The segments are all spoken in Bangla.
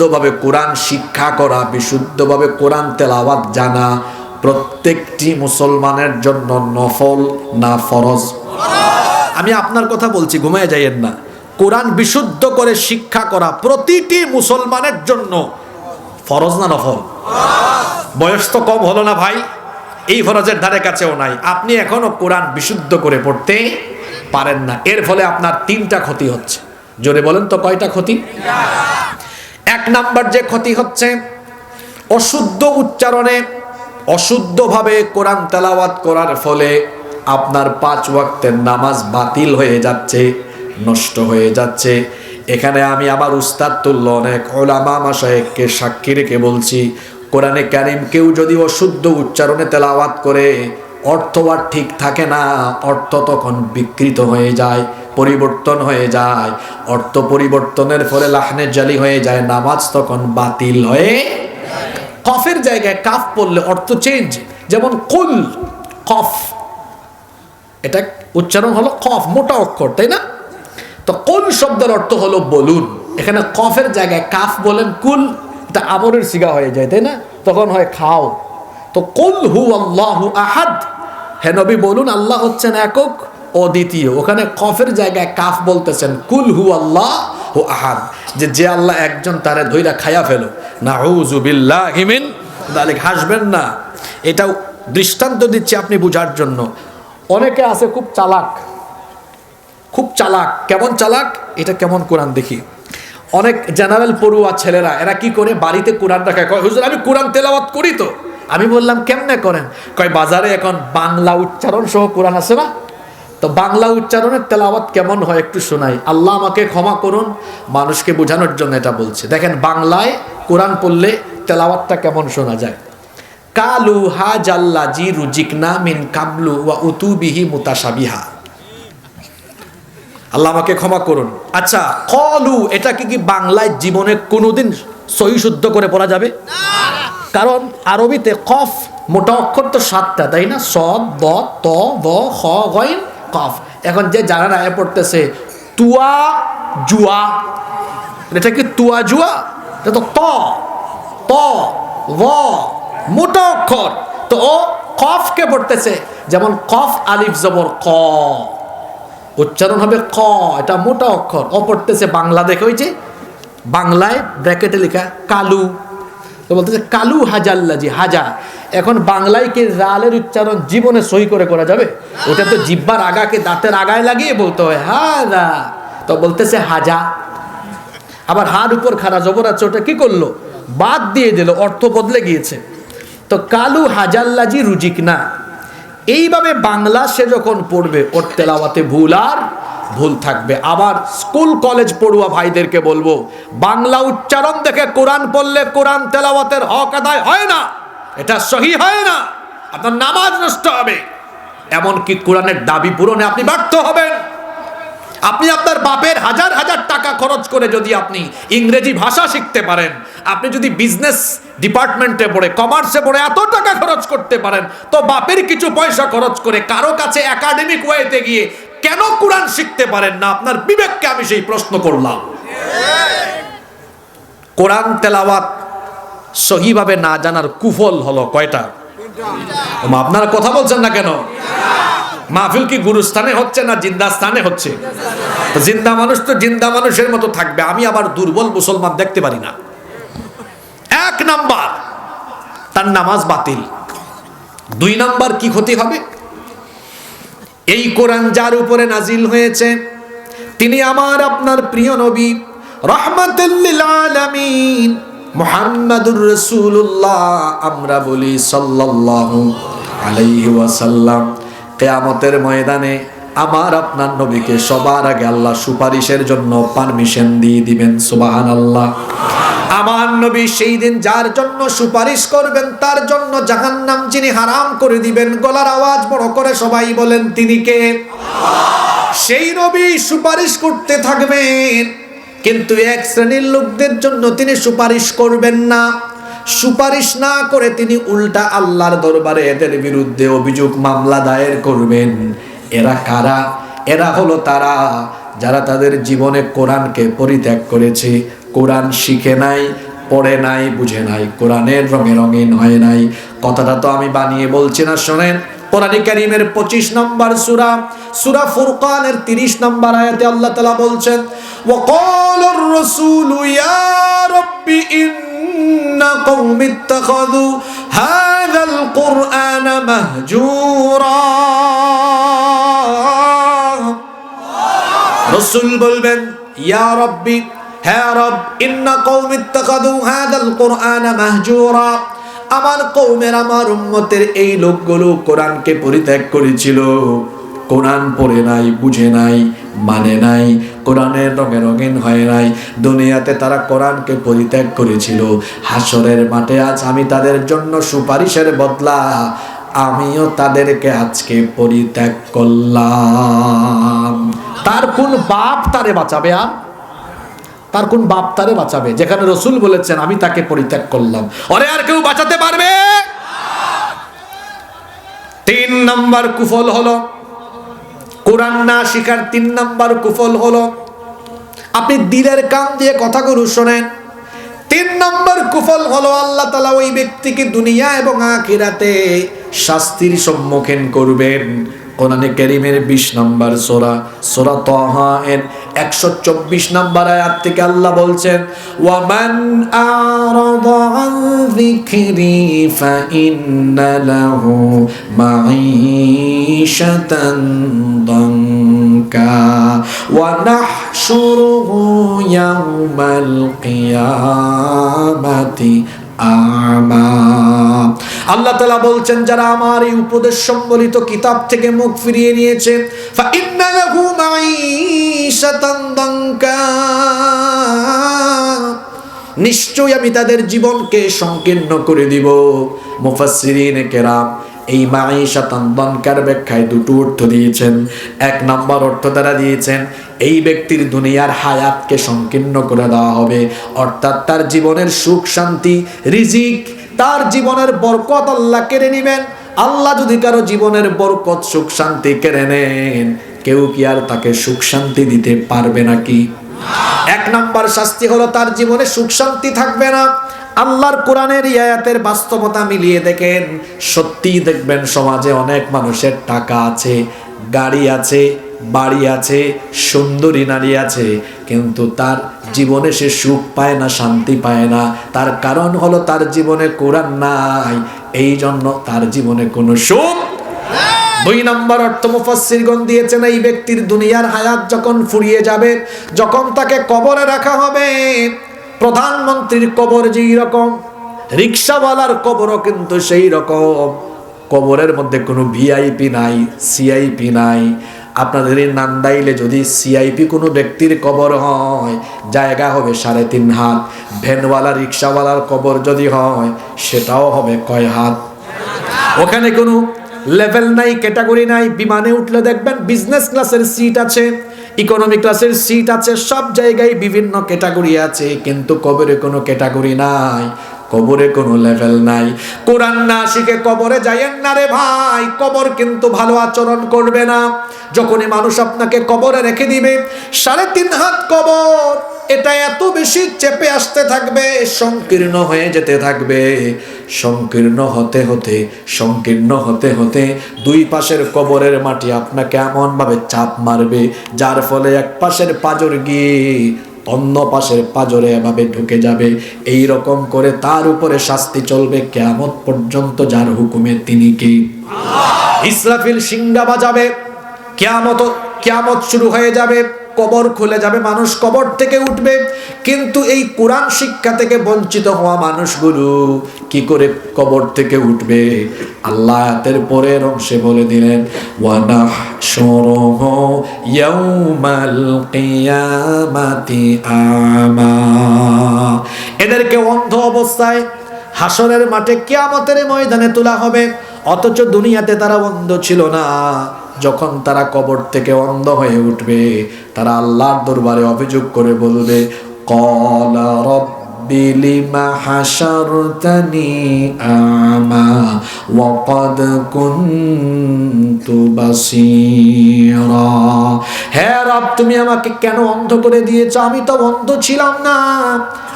বিশুদ্ধভাবে কোরআন শিক্ষা করা, বিশুদ্ধভাবে কোরআন তেলাওয়াত জানা প্রত্যেকটি মুসলমানের জন্য নফল না ফরজ? আমি আপনার কথা বলছি, ঘুমায় যাইয়েন না। কোরআন বিশুদ্ধ করে শিক্ষা করা প্রতিটি মুসলমানের জন্য ফরজ না নফল? বয়স তো কম হলো না ভাই, এই ফরজের ধারে কাছেও নাই। আপনি এখনও কোরআন বিশুদ্ধ করে পড়তে পারেন না। এর ফলে আপনার তিনটা ক্ষতি হচ্ছে। জোরে বলেন তো কয়টা ক্ষতি? এক নাম্বার যে ক্ষতি হচ্ছে, অশুদ্ধ উচ্চারণে অশুদ্ধভাবে কোরআন তেলাওয়াত করার ফলে আপনার পাঁচ ওয়াক্তের নামাজ বাতিল হয়ে যাচ্ছে, নষ্ট হয়ে যাচ্ছে। এখানে আমি আমার উস্তাদ তুল্য, অনেক ওলামা মাসায়েককে সাক্ষী রেখে বলছি, কোরআনে কারিম কেউ যদি অশুদ্ধ উচ্চারণে তেলাওয়াত করে অর্থ আর ঠিক থাকে না। অর্থ তখন বিকৃত হয়ে যায়, পরিবর্তন হয়ে যায়। অর্থ পরিবর্তনের ফলে লাহনে জালি হয়ে যায়, নামাজ তখন বাতিল হয়ে কফের জায়গায় কাফ পড়লে অর্থ চেঞ্জ যেমন কুল, কফ। এটা উচ্চারণ হলো কফ, মোটা অক্ষর, তাই না? তো কুল শব্দের অর্থ হলো বলুন। এখানে কফের জায়গায় কাফ বলেন কুল, এটা আমরের সিগা হয়ে যায়, তাই না? তখন হয় খাও। তো কুল হু আল্লাহু আহাদ। হে নবী বলুন, আল্লাহ হচ্ছেন একক, অদ্বিতীয়। ওখানে কফের জায়গায় কাফ বলতেছেন, কুল হু আল্লাহ হু আহাদ। যে যে আল্লাহ একজন তারে ধইরা খায়া ফেলো। না হুজুবিল্লাহ হিমিন তাহলে হাসবেন না। এটাও দৃষ্টান্ত দিচ্ছি আপনি বুঝার জন্য। অনেকে আছে খুব চালাক। খুব চালাক। কেমন চালাক? এটা কেমন কোরআন দেখি। অনেক জেনারেল পড়ুয়া ছেলেরা, এরা কি করে? বাড়িতে কোরআন রাখা। হুজুর, আমি কোরআন তেলাওয়াত করি তো। আমি বললাম, কেমনে করেন? কয়, বাজারে এখন বাংলা উচ্চারণ সহ কোরআন আছে না? তো বাংলা উচ্চারণের তেলাওয়াত কেমন হয় একটু শোনাই। আল্লাহ আমাকে ক্ষমা করুন, মানুষকে বোঝানোর জন্য এটা বলছে। দেখেন, বাংলায় কোরআন পড়লে তেলাওয়াতটা কেমন শোনা যায়? কালু হা জাল্লা জি রুজিকনা মিন কাবলু ওয়া উতুবিহি মুতাসাবিহা আল্লাহ আমাকে ক্ষমা করুন। আচ্ছা কলু, এটা কি কি বাংলায় জীবনে কোনোদিন সহি শুদ্ধ করে পড়া যাবে? কারণ আরবিতে কফ মোটা অক্ষর তো সাতটা, তাই না? স দ, ত ব খ, গইন, কফ। এখন যে যারা রায় পড়তেছে, তুয়া, জুয়া। এটা কি তুয়া, জুয়া? এটা তো ত। ত ব মোটা অক্ষর। তো ও কফকে পড়তেছে, যেমন কফ আলিফ জবর ক। উচ্চারণ হবে ক, এটা মোটা অক্ষর। ও পড়তেছে বাংলা দেখে ওই যে, বাংলায় ব্র্যাকেটে লেখা কালু। তো বলতেছে, কালু হাজাল্লাজি, হাজা, এখন বাংলায় কি রালের উচ্চারণ জীবনে সই করে করা যাবে? ওটা তো জিব্বার আগাকে দাঁতের আগায় লাগিয়ে বলতে হয়, হাজা। তো বলতেছে, হাজা। আবার হার উপর খারা জবর আছে, ওটা কি করল? বাদ দিয়ে দিল, অর্থ বদলে গিয়েছে। তো কালু হাজাল্লাজি রুজিক না। এইভাবে বাংলা সে যখন পড়বে, ওর তেলাওয়াতে ভুল আর ভুল থাকবে। আবার স্কুল, কলেজ পড়ুয়া ভাইদেরকে বলব, বাংলা উচ্চারণ দেখে কোরআন পড়লে কোরআন তেলাওয়াতের হক আদায় হয় না। এটা সহি হয় না। আপনার নামাজ নষ্ট হবে। এমনকি কোরআনের দাবি পূরণে আপনি ব্যর্থ হবেন। আপনি আপনার বাপের হাজার হাজার টাকা খরচ করে যদি আপনি ইংরেজি ভাষা শিখতে পারেন, আপনি যদি বিজনেস ডিপার্টমেন্টে পড়ে কমার্সে পড়ে এত টাকা খরচ করতে পারেন, তো বাপের কিছু পয়সা খরচ করে কারও কাছে একাডেমিক ওয়েতে গিয়ে কেন কোরআন শিখতে পারেন না? আপনার বিবেককে আমি সেই প্রশ্ন করলাম। কোরআন তেলাওয়াত সহিভাবে না জানার কুফল হলো কয়টা? আপনারা কথা বলছেন না কেন? মাহফিল কি গুরুস্থানে হচ্ছে না জিন্দা স্থানে হচ্ছে জিন্দা মানুষ তো জিন্দা মানুষের মতো থাকবে। আমি আবার দুর্বল মুসলমান দেখতে পারি না। এক নাম্বার, তার নামাজ বাতিল। দুই নাম্বার, কি ক্ষতি হবে? এই কোরআন যার উপরে নাজিল হয়েছে, তিনি আমার আপনার প্রিয় নবী রহমাতুল্লিল আলামিন, মুহাম্মাদুর রাসূলুল্লাহ, আমরা বলি সাল্লাল্লাহু আলাইহি ওয়াসাল্লাম। কিয়ামতের ময়দানে আমার আপনার নবীকে সবার আগে আল্লাহ সুপারিশের জন্য পারমিশন দিয়ে দিবেন, সুবহানাল্লাহ। আমার নবী সেই দিন যার জন্য সুপারিশ করবেন, তার জন্য জাহান্নাম যিনি হারাম করে দিবেন, গলার আওয়াজ বড় করে সবাই বলেন, তিনি কে? সেই নবী সুপারিশ করতে থাকবেন। কিন্তু এক শ্রেণির লোকদের জন্য তিনি সুপারিশ করবেন না। সুপারিশ না করে তিনি উল্টা আল্লাহর দরবারে এদের বিরুদ্ধে অভিযোগ, মামলা দায়ের করবেন। এরা কারা? এরা হলো তারা যারা তাদের জীবনে কোরআনকে পরিত্যাগ করেছে। কোরআন শিখে নাই, পড়ে নাই, বুঝে নাই। কোরআনের রঙে রঙিন হয় নাই। কথাটা তো আমি বানিয়ে বলছি না, শোনেন। কোরআন কারীমের 25 নম্বর সূরা সূরা ফুরকানের 30 নম্বর আয়াতে আল্লাহ তাআলা বলছেন আর-রাসূলু ইয়া রাব্বি ইন্না কওমি ইত্তাখাযু হাযাল কুরআনা মাহজুরা। রসুল বলবেন, ইয়া রব্বি হ্যাঁ আমার কৌমের আমার উম্মতের এই লোকগুলো কোরআনকে পরিত্যাগ করেছিল। কোরআন পড়ে নাই, বুঝে নাই মানে নাই, কোরআনের রঙে রঙিন হয় নাই। দুনিয়াতে তারা কোরআনকে পরিত্যাগ করেছিল। হাসরের মাঠে আজ আমি তাদের জন্য সুপারিশের বদলা, আমিও তাদেরকে আজকে পরিত্যাগ করলাম। তার কোন বাপ তারে বাঁচাবে আর? তার কোন বাপ তারে বাঁচাবে? যেখানে রসুল বলেছেন, আমি তাকে পরিত্যাগ করলাম। ওরে আর কেউ বাঁচাতে পারবে? তিন নাম্বার কুফল হলো, কোরআন না শিখার তিন নাম্বার কুফল হলো, আপনি দিলের কান দিয়ে কথা কথাগুলো শোনেন। তিন নম্বর কুফল হলো, আল্লাহ তালা ওই ব্যক্তিকে দুনিয়া এবং আখিরাতে শাস্তির সম্মুখীন করবেন। কোরআনে কারীমের 20 নম্বর সূরা সূরা তাহা এর 124 নম্বর আয়াত থেকে আল্লাহ বলছেন ওয়া মান আরাদা আন যিকরি ফা ইন্না লাহু মাঈশাতান দানকা ওয়া নাহশুরুহু ইয়াওমাল কিয়ামাতি আল্লাহ তালা বলছেন, যারা আমার এই উপদেশ সম্বলিত কিতাব থেকে মুখ ফিরিয়ে নিয়েছে নিশ্চয়ই আমি তাদের জীবনকে সংকীর্ণ করে দিব। মুফাসিরিন কেরাম এই মাঈশাতান দনকার ব্যাখ্যায় দুটো অর্থ দিয়েছেন। এক নম্বর অর্থ দ্বারা দিয়েছেন, এই ব্যক্তির দুনিয়ার হায়াতকে সংকীর্ণ করে দেওয়া হবে। অর্থাৎ তার জীবনের সুখ, শান্তি, রিজিক, তার জীবনের বরকত আল্লাহ কেড়ে নেবেন। আল্লাহ যদি কারও জীবনের বরকত, সুখ, শান্তি কেড়ে নেন, কেউ কি আর তাকে সুখ, শান্তি দিতে পারবে নাকি? এক নাম্বার শাস্তি হলো তার জীবনে সুখ, শান্তি থাকবে না। আল্লাহর কোরআনের আয়াতের বাস্তবতা মিলিয়ে দেখেন, সত্যিই দেখবেন সমাজে অনেক মানুষের টাকা আছে, গাড়ি আছে, বাড়ি আছে, সুন্দরী নারী আছে, কিন্তু তার জীবনে সে সুখ পায় না, শান্তি পায় না। তার কারণ হলো তার জীবনে কোরআন নাই, এই জন্য তার জীবনে কোনো সুখ দুই নম্বর অর্থ মুফাসসিরগণ দিয়েছেন, এই ব্যক্তির দুনিয়ার হায়াত যখন ফুরিয়ে যাবে, যখন তাকে কবরে রাখা হবে প্রধানমন্ত্রীর কবর যেই রকম, রিক্সাওয়ালার কবরও কিন্তু সেই রকম। কবরের মধ্যে কোনো ভিআইপি নাই সিআইপি নাই। আপনাদের নান্দাইলে যদি সিআইপি কোনো ব্যক্তির কবর হয়, জায়গা হবে সাড়ে তিন হাত। ভ্যানওয়ালা, রিক্সাওয়ালার কবর যদি হয়, সেটাও হবে কয় হাত? ওখানে কোনো লেভেল নাই ক্যাটাগরি নাই। বিমানে উঠলে দেখবেন বিজনেস ক্লাসের সিট আছে। ইকোনমি ক্লাসের সিট আছে, সব জায়গায় বিভিন্ন ক্যাটাগরি আছে, কিন্তু কবরে কোনো ক্যাটাগরি নাই, কবরে কোনো লেভেল নাই। কোরআন না শিখে কবরে যাইয়েন না রে ভাই, কবর কিন্তু ভালো আচরণ করবে না। যখনই মানুষ আপনাকে কবরে রেখে দিবে, সাড়ে তিন হাত কবর এটা এত বেশি চেপে আসতে থাকবে, সংকীর্ণ হয়ে যেতে থাকবে। সংকীর্ণ হতে হতে, সংকীর্ণ হতে হতে দুই পাশের কবরের মাটি আপনাকে এমনভাবে চাপ মারবে, যার ফলে এক পাশের পাজর গিয়ে অন্য পাশের পাজরে এভাবে ঢুকে যাবে। এই রকম করে তার উপরে শাস্তি চলবে কেমন পর্যন্ত, যার হুকুমে তিনি কি? ইসরাফিল সিংহা বাজাবে। কেয়ামত কেয়ামত শুরু হয়ে যাবে। কবর খুলে যাবে, মানুষ কবর থেকে উঠবে। কিন্তু এই কোরআন শিক্ষা থেকে বঞ্চিত হওয়া মানুষগুলো কি করে কবর থেকে উঠবে? আল্লাহ আয়াতের পরের অংশে বলে দিলেন ওয়ানাহ সরহ ইয়াউমাল কিয়ামাতি আমা। এদেরকে অন্ধ অবস্থায় হাসরের মাঠে কিয়ামতের ময়দানে তোলা হবে। অথচ দুনিয়াতে তারা অন্ধ ছিল না। যখন তারা কবর থেকে অন্ধ হয়ে উঠবে, তারা আল্লাহর দরবারে অভিযোগ করে বলবে আমা হে রব, তুমি আমাকে কেন অন্ধ করে দিয়েছ? আমি তো অন্ধ ছিলাম না।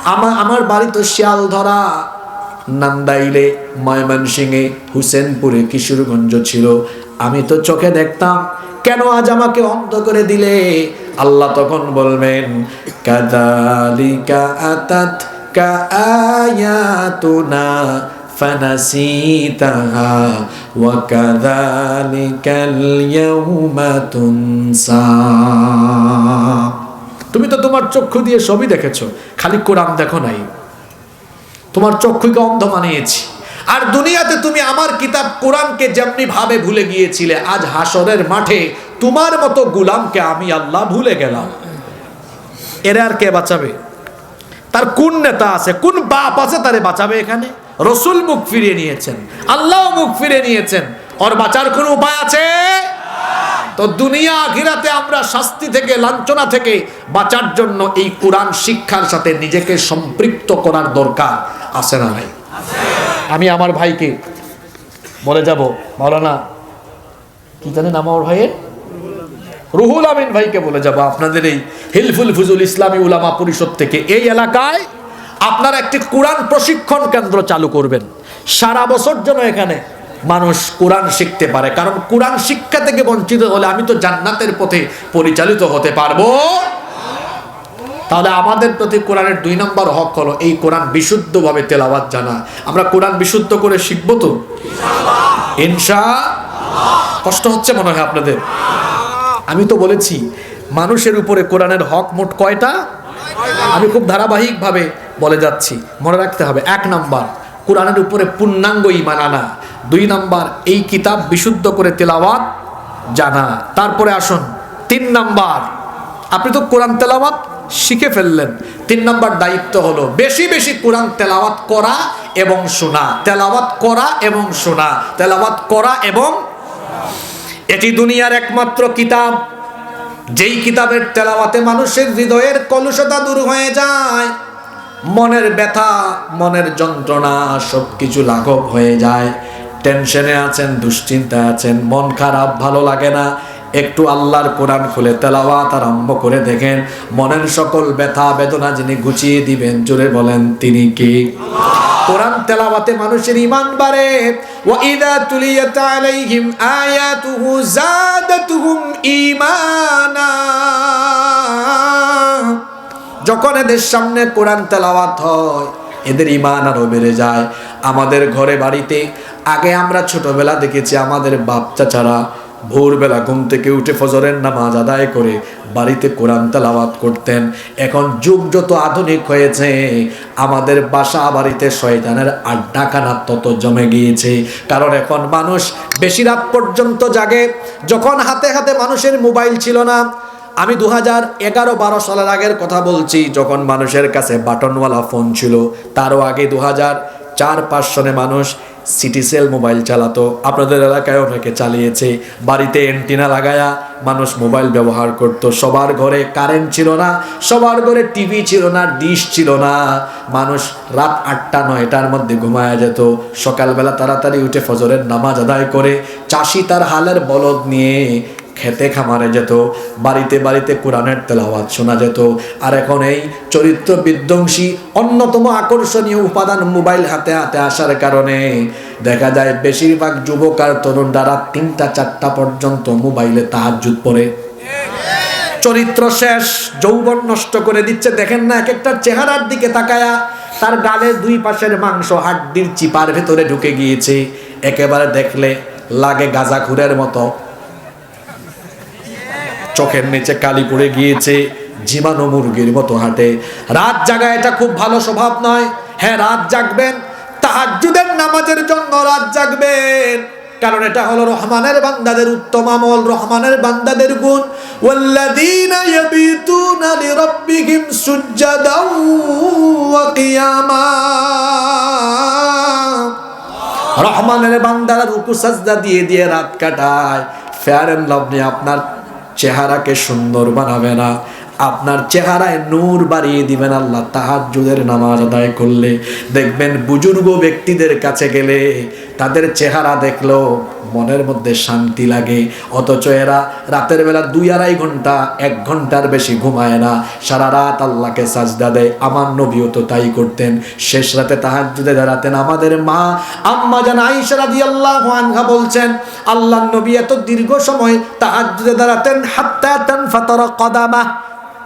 আমার আমার বাড়ি তো শিয়াল ধরা নান্দাইলে ময়মনসিংহে হুসেনপুরে কিশোরগঞ্জ ছিল আমি তো চোখে দেখতাম কেন আজ আমাকে অন্ধ করে দিলে আল্লাহ তখন বলবেন কাদালিকা আতাত কা আয়াতুনা فنسيتها وكذلك اليوم تنسى তুমি তো তোমার চক্ষু দিয়ে সবই দেখেছো খালি কোরআন দেখো নাই তোমার চক্ষুকে অন্ধ বানিয়েছি। আর দুনিয়াতে তুমি আমার কিতাব কোরআনকে যেমনি ভাবে ভুলে গিয়েছিলে, আজ হাসরের মাঠে তোমার মতো গুলামকে আমি আল্লাহ ভুলে গেলাম। এরা আর কে বাঁচাবে? তার কোন নেতা আছে, কোন বাপ আছে তারে বাঁচাবে এখানে? রসুল মুখ ফিরিয়ে নিয়েছেন, আল্লাহ মুখ ফিরে নিয়েছেন। ওর বাঁচার কোন উপায় আছে? তো দুনিয়া ঘিরাতে আমরা শাস্তি থেকে, লাঞ্ছনা থেকে বাঁচার জন্য এই কোরআন শিক্ষার সাথে নিজেকে সম্পৃক্ত করার দরকার আছে না নাই? আমি আমার ভাইকে বলে যাব, মাওলানা, কি জানেন আমার ভাইয়ের? রুহুল আমিন ভাইকে বলে যাব, আপনাদের এই হিলফুল ফুজুল ইসলামী উলামা পরিষদ থেকে। এই এলাকায় আপনারা একটি কোরআন প্রশিক্ষণ কেন্দ্র চালু করবেন। সারা বছর জন্য এখানে মানুষ কোরআন শিখতে পারে। কারণ কোরআন শিক্ষা থেকে বঞ্চিত হলে আমি তো জান্নাতের পথে পরিচালিত হতে পারব। তাহলে আমাদের প্রতি কোরআনের দুই নম্বর হক হলো এই কোরআন বিশুদ্ধভাবে তেলাওয়াত জানা। আমরা কোরআন বিশুদ্ধ করে শিখব তো? ইনশা কষ্ট হচ্ছে মনে হয় আপনাদের? আমি তো বলেছি, মানুষের উপরে কোরআনের হক মোট কয়টা? আমি খুব ধারাবাহিকভাবে বলে যাচ্ছি। মনে রাখতে হবে, এক নাম্বার, কোরআনের উপরে পূর্ণাঙ্গ ইমান আনা। দুই নাম্বার, এই কিতাব বিশুদ্ধ করে তেলাওয়াত জানা। তারপরে আসুন, তিন নাম্বার, আপনি তো কোরআন তেলাওয়াত শিখে ফেললেন। তিন নাম্বার দায়িত্ব হলো বেশি বেশি কোরআন তেলাওয়াত করা এবং শোনা। তেলাওয়াত করা এবং শোনা। তেলাওয়াত করা এবং এটি দুনিয়ার একমাত্র কিতাব। যেই কিতাবের তেলাওয়াতে মানুষের হৃদয়ের কলুষতা দূর হয়ে যায়। মনের ব্যথা, মনের যন্ত্রণা সব কিছু লাঘব হয়ে যায়। টেনশনে আছেন, দুশ্চিন্তায় আছেন, মন খারাপ, ভালো লাগে না। একটু আল্লাহর কোরআন খুলে তেলাওয়াত আরম্ভ করে দেখেন, মনের সকল ব্যথা, বেদনা যিনি গুছিয়ে দিবেন, জোরে বলেন, তিনি কি? কোরআন তেলাওয়াতে মানুষের ইমান বাড়ে। ওয়া ইদা তুলিয়াত আলাইহিম আয়াতুহু জাদাতুহুম ঈমানা। যখন এদের সামনে কোরআন তেলাওয়াত হয় এদের ইমান আরও বেড়ে যায়। আমাদের ঘরে বাড়িতে, আগে আমরা ছোটবেলা দেখেছি আমাদের বাপ চাচারা ভোরবেলা ঘুম থেকে উঠে ফজরের নামাজ আদায় করে বাড়িতে কোরআন তেলাওয়াত করতেন। এখন যুগ যত আধুনিক হয়েছে, আমাদের বাসা বাড়িতে শয়তানের আড্ডাখানা তত জমে গিয়েছে। কারণ এখন মানুষ বেশি রাত পর্যন্ত জাগে, যখন হাতে হাতে মানুষের মোবাইল ছিল না আমি দু হাজার এগারো বারো সালের আগের কথা বলছি, যখন মানুষের কাছে বাটনওয়ালা ফোন ছিল, তারও আগে দু হাজার চার পাঁচ সনে মানুষ সিটিসেল মোবাইল চালাতো। আপনাদের এলাকায় অনেকে চালিয়েছে, বাড়িতে এন্টিনা লাগায়া মানুষ মোবাইল ব্যবহার করত। সবার ঘরে কারেন্ট ছিল না, সবার ঘরে টিভি ছিল না, ডিশ ছিল না। মানুষ রাত আটটা, নয়টার মধ্যে ঘুমায়া যেত। সকালবেলা তাড়াতাড়ি উঠে ফজরের নামাজ আদায় করে, চাষি তার হালের বলদ নিয়ে খেতে খামারে যেত, বাড়িতে বাড়িতে কোরআনের তেলাওয়াত শোনা যেত। আর এখন এই চরিত্র বিধ্বংসী, অন্যতম আকর্ষণীয় উপাদান মোবাইল হাতে হাতে আসার কারণে। দেখা যায় বেশিরভাগ যুবক আর তরুণরা রাত তিনটা, চারটা পর্যন্ত মোবাইলে তাহার তাহাজুত পড়ে। চরিত্র শেষ, যৌবন নষ্ট করে দিচ্ছে। দেখেন না এক একটা চেহারার দিকে তাকায়া তার গালের দুই পাশের মাংস, হাড্ডির চিপার ভেতরে ঢুকে গিয়েছে। একেবারে দেখলে লাগে গাঁজাখুরের মতো। চোখের নিচে কালি পড়ে গিয়েছে জীবাণু মুরগির মতো হাঁটে। রাত জাগা এটা খুব ভালো স্বভাব নয়। হ্যাঁ রাত জাগবেন, তাহাজ্জুদের নামাজের জন্য রাত জাগবেন। কারণ এটা হলো রহমানের বান্দাদের উত্তম আমল, রহমানের বান্দাদের গুণ। ওয়াল্লাযীনা ইয়াবিতুনা লিরাব্বিহিম সুজ্জাদাও ওয়া কিয়ামা। রহমানের বান্দারা রুকু সাজদা দিয়ে দিয়ে রাত কাটায়। ফেয়ার এন্ড লাভলি, আপনার চেহারাকে সুন্দর বানাবে না। আপনার চেহারায় নূর বাড়িয়ে দিবেন আল্লাহ তাহাজ্জুদের নামাজ আদায় করলে। দেখবেন বুজুর্গ ব্যক্তিদের কাছে গেলে তাদের চেহারা দেখল মনের মধ্যে শান্তি লাগে। অথচ এরা রাতের বেলা দুই আড়াই ঘণ্টা, এক ঘণ্টার বেশি ঘুমায় না। সারা রাত আল্লাহকে সাজদা দেয়। আমার নবীও তো তাই করতেন। শেষ রাতে তাহাজ্জুদে দাঁড়াতেন আমাদের মা। আম্মা জান আয়েশা রাদিয়াল্লাহু আনহা বলছেন আল্লাহ নবী এত দীর্ঘ সময় তাহাজ্জুদে দাঁড়াতেন, হাত্তা তানফাতারা কদামা।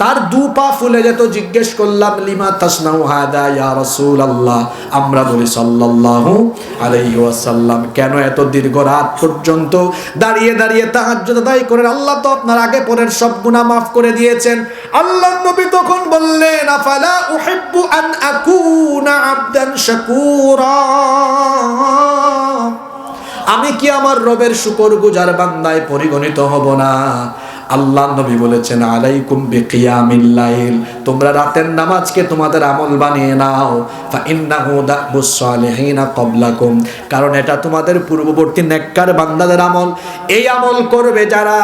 তার দু পা ফুলে যেত, জিজ্ঞেস করলাম, লিমা তাসনাউ হাদা ইয়া রাসূলুল্লাহ? আমরা বলি, সাল্লাল্লাহু আলাইহি ওয়াসাল্লাম। কেন এত দীর্ঘ রাত পর্যন্ত দাঁড়িয়ে দাঁড়িয়ে তাহাজ্জুদ আদায় করেন? আল্লাহ তো আপনার আগে পরের সব গুনাহ মাফ করে দিয়েছেন। আল্লাহ নবী তখন বললেন, আফালা উহিব্বু আন আকুনা আবদান শাকুরা? আমি কি আমার রবের শুকর গুজার বান্দায় পরিগণিত হব না? আল্লাহ নবী বলেছেন, আলাইকুম বিকিয়ামিল লাইল তোমরা রাতের নামাজকে তোমাদের আমল বানিয়ে নাও। ফা ইন্নাহু দাবুস ক্বাবলাকুম, কারণ এটা তোমাদের পূর্ববর্তী নেককার বান্দাদের আমল। এই আমল করবে যারা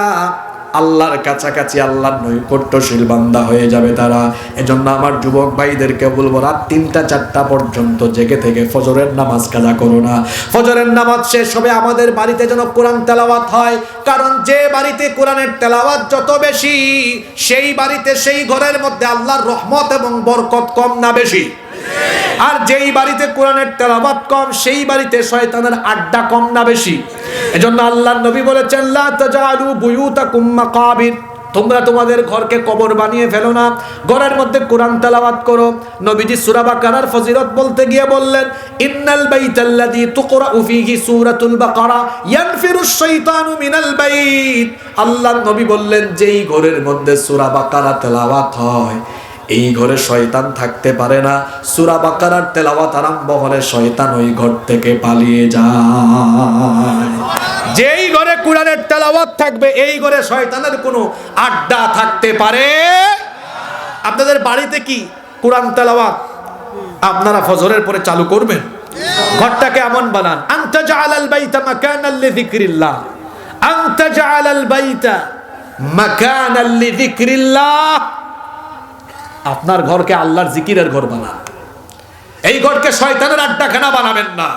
আল্লাহর কাছাকাছি আল্লাহর নৈকট্যশীল বান্দা হয়ে যাবে তারা। এজন্য আমার যুবক ভাইদেরকে বলব, রাত তিনটা, চারটা পর্যন্ত জেগে থেকে ফজরের নামাজ কাজা করো না। ফজরের নামাজ শেষ হবে, আমাদের বাড়িতে যেন কোরআন তেলাওয়াত হয়। কারণ যে বাড়িতে কোরআনের তেলাওয়াত যত বেশি, সেই বাড়িতে সেই ঘরের মধ্যে আল্লাহর রহমত এবং বরকত কম না বেশি। আর যেই বাড়িতে কোরআনের তেলাওয়াত কম, সেই বাড়িতে শয়তানের আড্ডা কম না বেশি। এজন্য আল্লাহর নবী বলেছেন, লা তাজালু বুয়ুতাকুম মাকাবির। তোমরা তোমাদের ঘরকে কবর বানিয়ে ফেলো না। ঘরের মধ্যে কোরআন তেলাওয়াত করো। নবীজি সূরা বাকারার ফজিলত বলতে গিয়ে বললেন, ইন্নাল বাইতাল্লাযী তুকরাউ ফীহি সূরাতুল বাকারা ইয়ানফিরুশ শাইতানু মিনাল বাইত। আল্লাহ নবী বললেন, যেই ঘরের মধ্যে সূরা বাকারা তেলাওয়াত হয় এই ঘরে শয়তান থাকতে পারে না। সুরা বাকারার তেলাওয়াত আরম্ভ হলে শয়তান ওই ঘর থেকে পালিয়ে যায়। যেই ঘরে কোরআনের তেলাওয়াত থাকবে, এই ঘরে শয়তানের কোনো আড্ডা থাকতে পারে আপনাদের বাড়িতে কি কোরআন তেলাওয়াত আপনারা ফজরের পরে চালু করবেন? ঘরটাকে এমন বানান, আনতা জাআলাল বাইতা মাকানাল লিযিকরিল্লাহ। আনতা জাআলাল বাইতা মাকানাল লিযিকরিল্লাহ। আপনার ঘরকে আল্লাহর জিকিরের ঘর বানান। এই ঘরকে শয়তানের আড্ডাখানা বানাবেন না।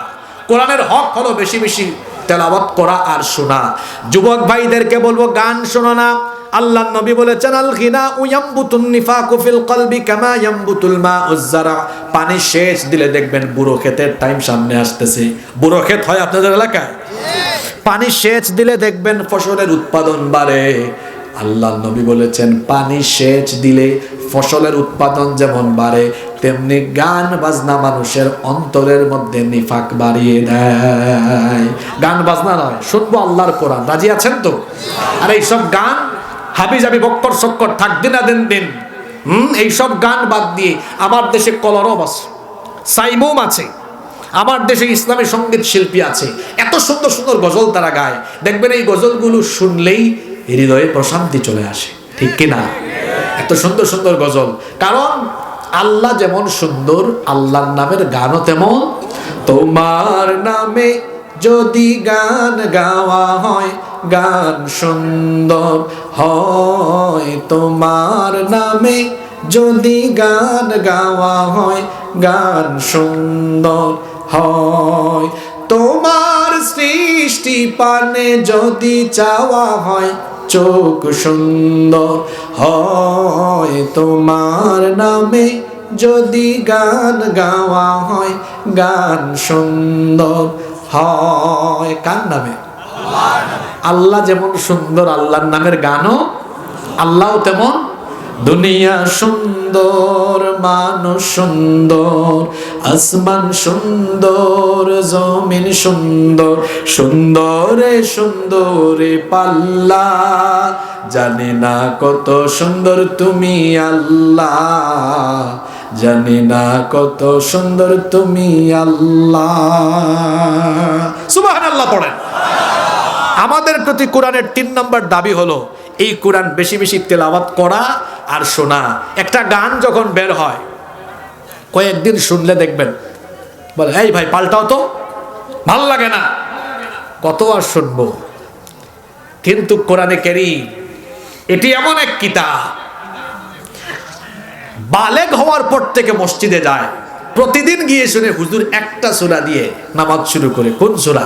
কোরআনের হক হলো বেশি বেশি তেলাওয়াত করা আর শোনা। যুবক ভাইদেরকে বলব, গান শোনো না। আল্লাহ নবী বলেছেন, আল গিনা উয়াম্বুতুন নিফাকু ফিল কলবি কামা ইয়াম্বুতুল মা উজ্জারা পানি শেষ দিলে দেখবেন বুড়ো ক্ষেতের টাইম সামনে আসতেছে। বুড়ো ক্ষেত হয় আপনাদের এলাকায়? পানি সেচ দিলে দেখবেন ফসলের উৎপাদন বাড়ে। আল্লাহ নবী বলেছেন, পানি সেচ দিলে ফসলের উৎপাদন যেমন বাড়ে, তেমনি গান বাজনা মানুষের অন্তরের মধ্যে নিফাক বাড়িয়ে দেয়। গান বাজনা নয়, শুনব আল্লাহর কোরআন। রাজি আছেন তো? আর এইসব গান হাবি যাবি, বক্কর সক্কর, থাক দিন না দিন দিন। হুম, এইসব গান বাদ দিয়ে আমার দেশে কলরব আছে, সাইমুম আছে, আমার দেশে ইসলামী সংগীত শিল্পী আছে। এত সুন্দর সুন্দর গজল তারা গায়। দেখবেন এই গজলগুলো শুনলেই হৃদয়ে প্রশান্তি চলে আসে, ঠিক কি না এত সুন্দর সুন্দর গজল। কারণ আল্লাহ যেমন সুন্দর, আল্লাহর নামের গানও তেমন। তোমার নামে যদি গান গাওয়া হয়, গান সুন্দর হয়। তোমার নামে যদি গান গাওয়া হয়, গান সুন্দর হয়। তোমার সৃষ্টি পানে যদি চাওয়া হয় চোখ সুন্দর হয় তোমার নামে। যদি গান গাওয়া হয়, গান সুন্দর হয়। কার নামে? আল্লাহ যেমন সুন্দর, আল্লাহর নামের গানও আল্লাহ তেমন দুনিয়া সুন্দর, মানুষ সুন্দর, আসমান সুন্দর, জমিন সুন্দর, সুন্দরে সুন্দরে পাল্লা। জানি না কত সুন্দর তুমি আল্লাহ। জানি না কত সুন্দর তুমি আল্লাহ। সুবহানাল্লাহ পড়েন। আমাদের প্রতি কোরআনের তিন নম্বর দাবি হলো এই কোরআন বেশি বেশি তেলাওয়াত করা আর শোনা। একটা গান যখন বের হয়, কয়েকদিন শুনলে দেখবেন, বলে, এই ভাই, পাল্টাও তো, ভালো লাগে না। কত আর শুনব? কিন্তু কোরআনে কেরি এটি এমন এক কিতাব। বালেগ হওয়ার পর থেকে মসজিদে যায়, প্রতিদিন গিয়ে শুনে হুজুর একটা সূরা দিয়ে নামাজ শুরু করে। কোন সূরা?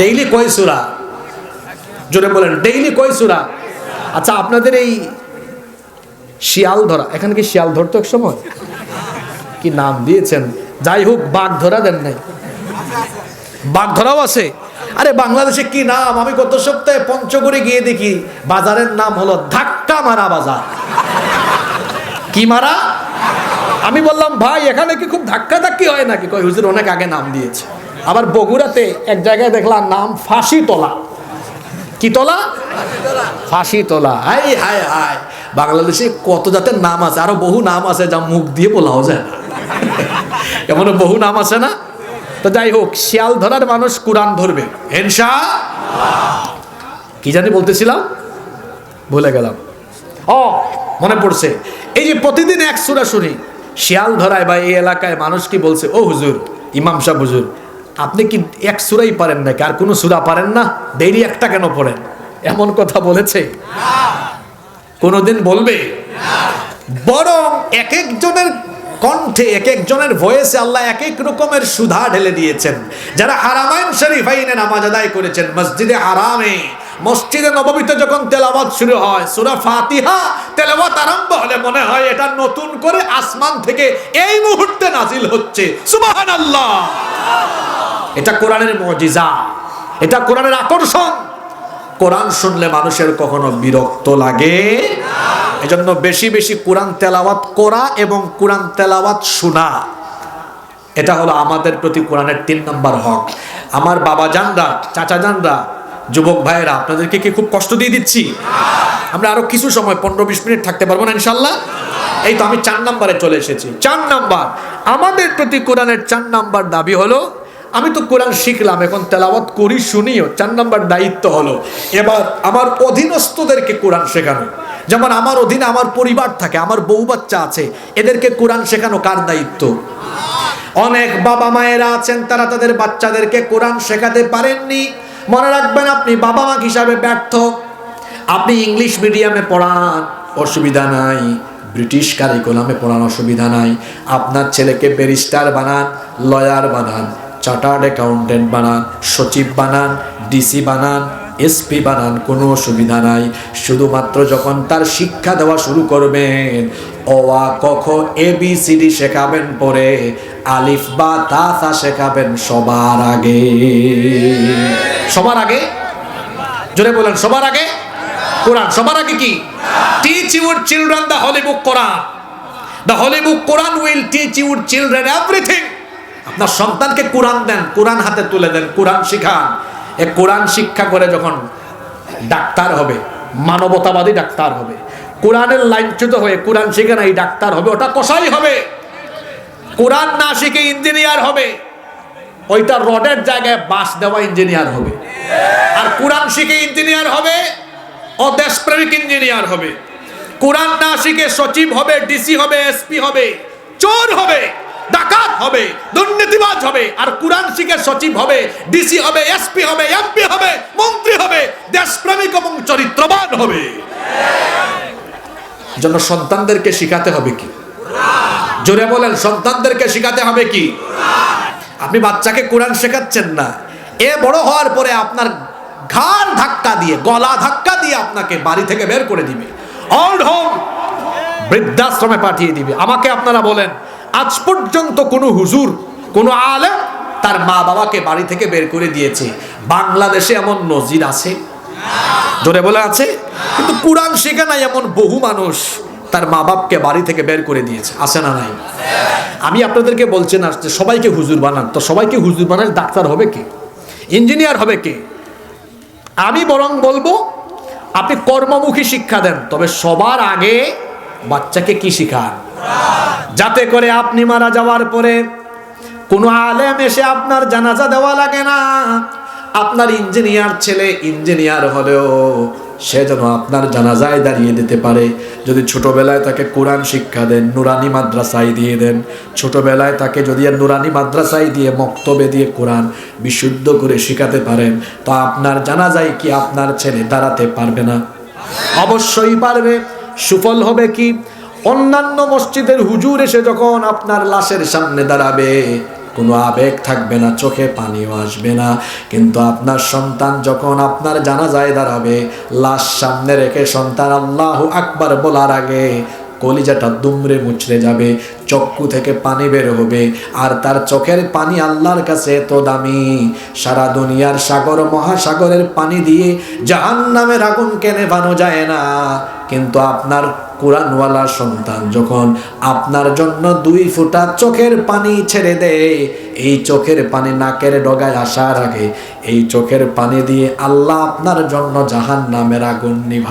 ডেইলি কয় সূরা? জোরে বলেন ডেইলি কয় সূরা? আচ্ছা আপনাদের এই শিয়াল ধরা, এখানে কি শিয়াল ধরতো এক সময়? কি নাম দিয়েছেন? যাই হোক, বাঘ ধরা দেন নাই। বাঘ ধরাও আছে। আরে, বাংলাদেশে কি নাম? আমি গত সপ্তাহে পঞ্চগড়ে গিয়ে দেখি, বাজারের নাম হলো ধাক্কা মারা বাজার। কি মারা? আমি বললাম, ভাই, এখানে কি খুব ধাক্কা ধাক্কি হয় নাকি? কই হুজুর, অনেক আগে নাম দিয়েছে। আবার বগুড়াতে এক জায়গায় দেখলাম নাম ফাঁসি তোলা। কি তোলা? ফাঁসি তোলা। Hi hi hi. বাংলাদেশে কত জাতের নাম আছে? আরও বহু নাম আছে যা মুখ দিয়ে বলাও যায় না। এমন বহু নাম আছে না? তো যাই হোক, শিয়াল ধরার মানুষ কোরআন ধরবে। হেনসা কি জানি বলতেছিলাম? ভুলে গেলাম। ও, মনে পড়ছে। এই যে প্রতিদিন এক সুরা শুনি, শিয়াল ধরায় বা এই এলাকায় মানুষ কি বলছে? ও হুজুর, ইমাম সাহেব হুজুর আপনি কি এক সুরাই পারেন নাকি? আর কোনো সুরা পারেন না? ডেইলি একটা কেন পড়েন? এমন কথা বলেছে? কোনোদিন বলবে? বরং এক একজনের কণ্ঠে, এক একজনের ভয়েসে আল্লাহ এক এক রকমের সুধা ঢেলে দিয়েছেন। যারা হারামাইন শরীফাইনে নামাজ আদায় করেছেন, মসজিদে আরামে মসজিদে নবমীতে যখন তেলাওয়াত শুরু হয়, সূরা ফাতিহা তেলাওয়াত আরম্ভ হলে মনে হয় এটা নতুন করে আসমান থেকে এই মুহূর্তে নাজিল হচ্ছে। সুবহানাল্লাহ! এটা কোরআনের মজিজা, এটা কোরআনের আকর্ষণ। কোরআন শুনলে মানুষের কখনো বিরক্ত লাগে এজন্য বেশি বেশি কোরআন তেলাওয়াত করা এবং কোরআন তেলাওয়াত শোনা। এটা হলো আমাদের প্রতি কোরআনের তিন নম্বর হক। আমার বাবা জানরা, চাচা জানরা, যুবক ভাইয়েরা, আপনাদেরকে কি খুব কষ্ট দিয়ে দিচ্ছি? আমরা আরও কিছু সময়, পনেরো বিশ মিনিট থাকতে পারব না ইনশাল্লাহ? এই তো আমি চার নাম্বারে চলে এসেছি। চার নাম্বার, আমাদের প্রতি কোরআনের চার নাম্বার দাবি হলো আমি তো কোরআন শিখলাম, এখন তেলাওয়াত করি, শুনিও। চার নম্বর দায়িত্ব হলো, এবার আমার অধীনস্থদেরকে কোরআন শেখানো। যেমন আমার অধীনে আমার পরিবার থাকে, আমার বউ বাচ্চা আছে, এদেরকে কোরআন শেখানো কার দায়িত্ব? অনেক বাবা মায়েরা আছেন, তারা তাদের বাচ্চাদেরকে কোরআন শেখাতে পারেননি। মনে রাখবেন আপনি বাবা মা হিসাবে ব্যর্থ। আপনি ইংলিশ মিডিয়ামে পড়ান, অসুবিধা নাই। ব্রিটিশ কারিকুলামে পড়ান অসুবিধা নাই। আপনার ছেলেকে ব্যারিস্টার বানান, লয়ার বানান। চার্টার্ড অ্যাকাউন্টেন্ট বানান, সচিব বানান ডিসি বানান এসপি বানান, কোনো অসুবিধা নাই। শুধুমাত্র যখন তার শিক্ষা দেওয়া শুরু করবেন অওয়া কখ এ, বি, সি, ডি শেখাবেন পরে, আলিফ বা তাসা শেখাবেন সবার আগে। সবার আগে? জোরে বলেন, সবার আগে? কোরআন, সবার আগে কি? Teach your children the holy book Quran the holy book Quran will teach your children everything আপনার সন্তানকে কোরআন দেন, কোরআন হাতে তুলে দেন, কোরআন শিখান। এ কোরআন শিক্ষা করে যখন ডাক্তার হবে, মানবতাবাদী ডাক্তার হবে, কোরআনের লাইনচ্যুত হয়ে কোরআন শিখে না, এই ডাক্তার হবে, ওটা কষাই হবে। কোরআন না শিখে ইঞ্জিনিয়ার হবে, ওইটা রডের জায়গায় বাস দেওয়া ইঞ্জিনিয়ার হবে। আর কোরআন শিখে ইঞ্জিনিয়ার হবে, ও দেশপ্রেমিক ইঞ্জিনিয়ার হবে। কোরআন না শিখে সচিব হবে, ডিসি হবে, এসপি হবে, চোর হবে। ডাকাত হবে, দুর্নীতিবাজ হবে, আর কোরআন শিখে সচিব হবে, ডিসি হবে, এসপি হবে, এমপি হবে, মন্ত্রী হবে, দেশপ্রেমিক এবং চরিত্রবান হবে। জন্য সন্তানদেরকে শিখাতে হবে কি? জোরে বলেন, সন্তানদেরকে শিখাতে হবে কি? আপনি বাচ্চাকে কোরআন শেখাচ্ছেন না। এ বড় হওয়ার পরে আপনার ঘাড় ধাক্কা দিয়ে, গলা ধাক্কা দিয়ে আপনাকে বাড়ি থেকে বের করে দিবে। অল্ড হোম বৃদ্ধাশ্রমে পাঠিয়ে দিবে। আমাকে আপনারা বলেন আজ পর্যন্ত কোনো হুজুর, কোনো আলেম তার মা বাবাকে বাড়ি থেকে বের করে দিয়েছে। বাংলাদেশে এমন নজির আছে? জোরে বলে আছে? কিন্তু কোরআন শেখা নাই এমন বহু মানুষ তার মা বাপকে বাড়ি থেকে বের করে দিয়েছে। আছে না নাই? আমি আপনাদেরকে বলছি না যে সবাইকে হুজুর বানান। তো সবাইকে হুজুর বানালে ডাক্তার হবে কে? ইঞ্জিনিয়ার হবে কে? আমি বরং বলব, আপনি কর্মমুখী শিক্ষা দেন, তবে সবার আগে বাচ্চাকে কি শিখান? যাতে করে আপনি মারা যাওয়ার পরে কোনো আলেম এসে আপনার জানাজা দেওয়া লাগে না। আপনার ইঞ্জিনিয়ার ছেলে ইঞ্জিনিয়ার হলেও সে যেন আপনার জানাজায় দাঁড়িয়ে দিতে পারে। যদি ছোটবেলায় তাকে কোরআন শিক্ষা দেন, নুরানি মাদ্রাসায় দিয়ে দেন, ছোটবেলায় তাকে যদি নুরানি মাদ্রাসায় দিয়ে মক্তবে দিয়ে কোরআন বিশুদ্ধ করে শিখাতে পারেন, তা আপনার জানাজায় কি আপনার ছেলে দাঁড়াতে পারবে না? অবশ্যই পারবে। সুফল হবে কি? অন্যান্য মসজিদের হুজুর এসে যখন আপনার লাশের সামনে দাঁড়াবে, কোনো আবেগ থাকবে না, চোখে পানিও আসবে না। কিন্তু আপনার সন্তান যখন আপনার জানাজায় দাঁড়াবে, লাশ সামনে রেখে সন্তান আল্লাহ আকবার বলার আগে কলিজাটা দুমড়ে মুচড়ে যাবে, চক্ষু থেকে পানি বের হবে, আর তার চোখের পানি আল্লাহর কাছে এত দামি। সারা দুনিয়ার সাগর, মহাসাগরের পানি দিয়ে জাহান নামের আগুন কেনে বানো যায় না। কিন্তু আপনার কোরআনওয়ালা সন্তান যখন আপনার জন্য দুই ফুটা চোখের পানি ছেড়ে দেয়, এই চোখের পানি নাকের ডগায় আসার আগে এই চোখের পানি দিয়ে আল্লাহ আপনার জন্য জাহান নামের আগুন নিভা